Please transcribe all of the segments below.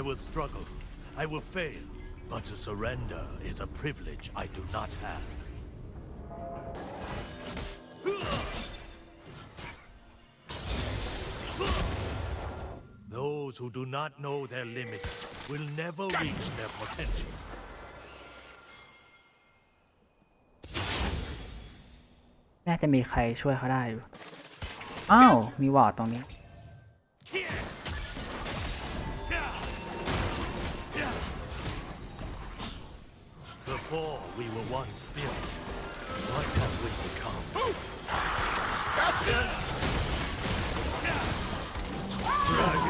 I will struggle. I will fail. But to surrender is a privilege I do not have. Those who do not know their limits will never reach their potential. น่าจะมีใครช่วยเขาได้อยู่ อ้าว มีวอร์ดตรงนี้ Before we were one spirit, what have we become?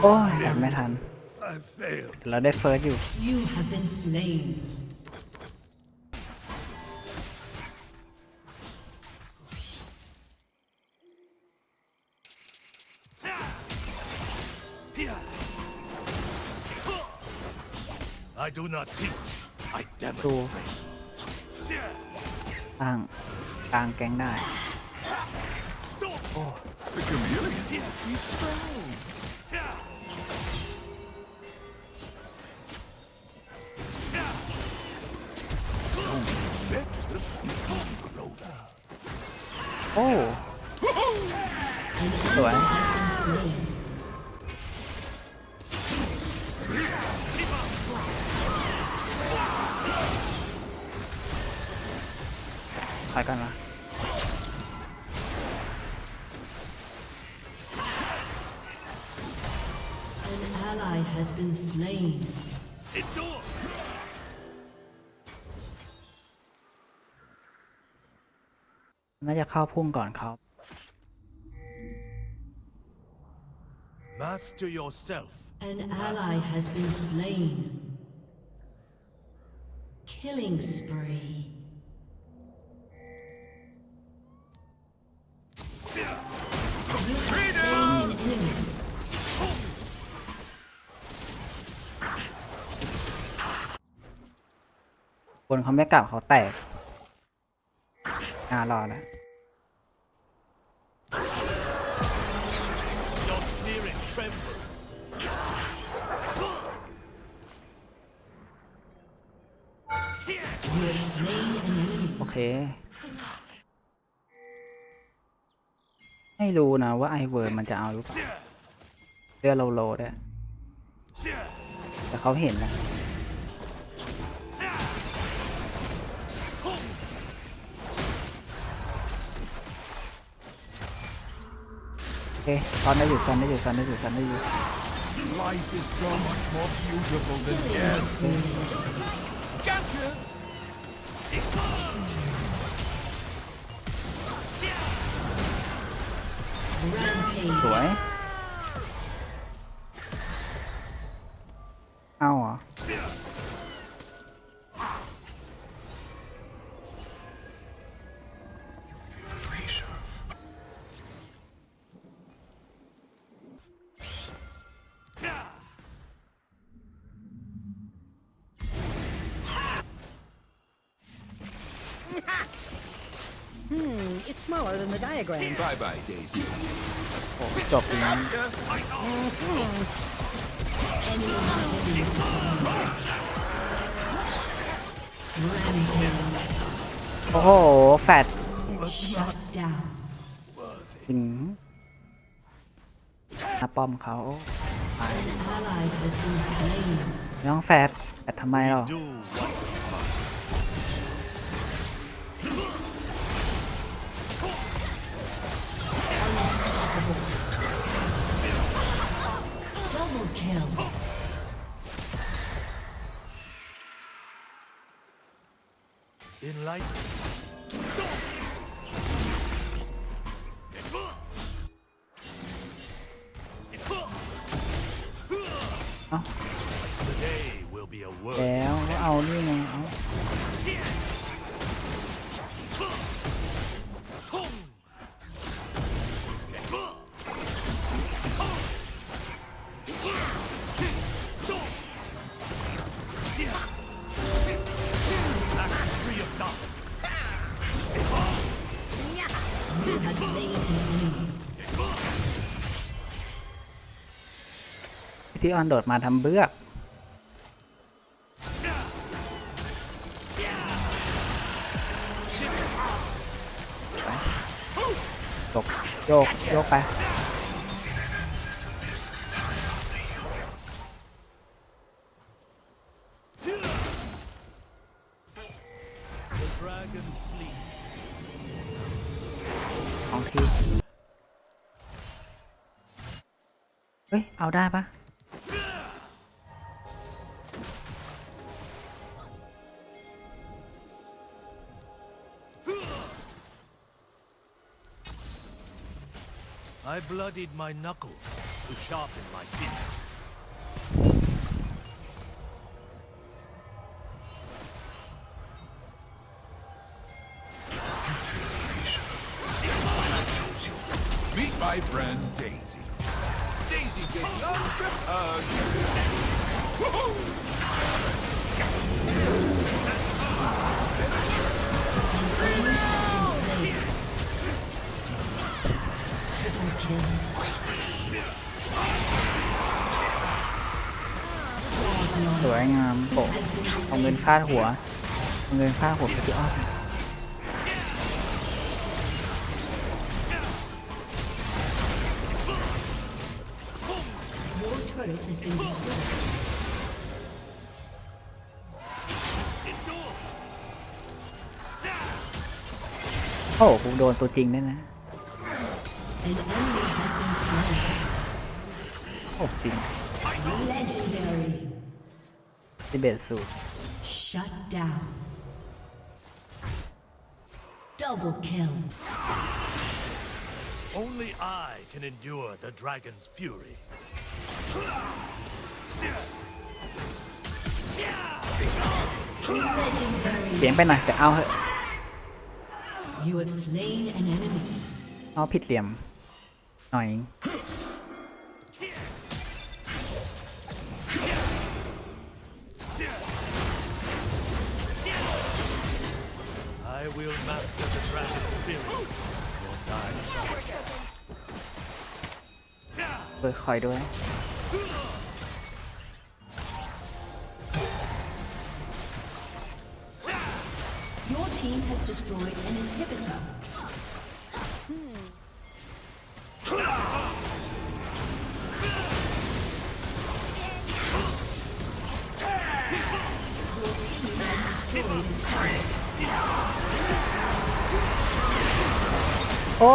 โอ้ยแต่ไม่ทัน I failed. เราได้เฟิร์สอยู่ You have been slain. I do not teach. I ดู demonstrate. ตั้งกลางแก๊งได้ The chameleon. He's strong. Let the people grow up. โอ้สวย ถอยกันมา An ally has been slain. Endure. น่าจะเข้าพุ่งก่อนเขา Master yourself. An ally has been slain. Killing spree. นเขาไม่กลับเขาแตก อ่ารอนะโอเค ไม่รู้นะว่าไอเวิร์มันจะเอาหรือเปล่าเรือโลโลด้วยแต่เขาเห็นนะ โอเคตอนได้อยู่ตอนได้อยู่ตอนได้อยู่ตอนได้อยู่ Life is so much more beautiful than death. Gotcha! Rampage. สวย it's smaller than the diagram. Bye bye, Daisy. โอ้จบแล้ว Rampage. โอ้โห แฟด Shut down. ถึงหน้าป้อมเขาไป An ally has been slain. น้องแฟดแฟดทำไมหรอ Do what kill. In light. Oh. Today will be a word. แล้วก็เอานี่ไงเอา ที่ออนโดดมาทำเบือกยกโยกโยกไป เฮ้ย เอาได้ปะ I bloodied my knuckles to sharpen my fists. của anh à, bộ ông nguyên phát của người phát của cái chữ turret has been destroyed. โอ้กูโดนตัวจริงด้วยนะ An enemy has been slain. โอ้จริง Legendary. สิเบตสูตร Shut down. Double kill. Only I can endure the dragon's fury. เสียงไปหน่อยแต่เอาเหอะ You have slain an enemy. เอาผิดเหลี่ยม หน่อย I will master the dragon's spirit. Your time shall เปิดคอยด้วย Your team has destroyed an inhibitor. Your team has destroyed a turret. โอ้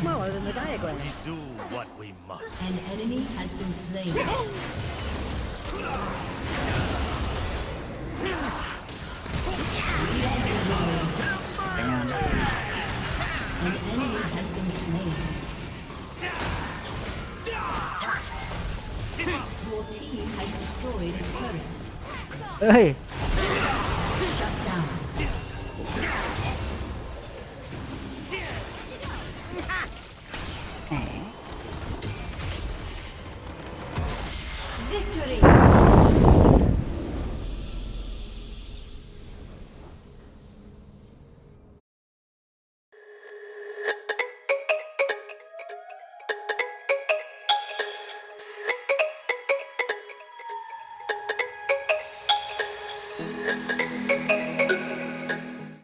Smaller than the diagram. We do what we must. An enemy has been slain. An enemy has been slain. Your team has destroyed a turret. Hey. Shut down.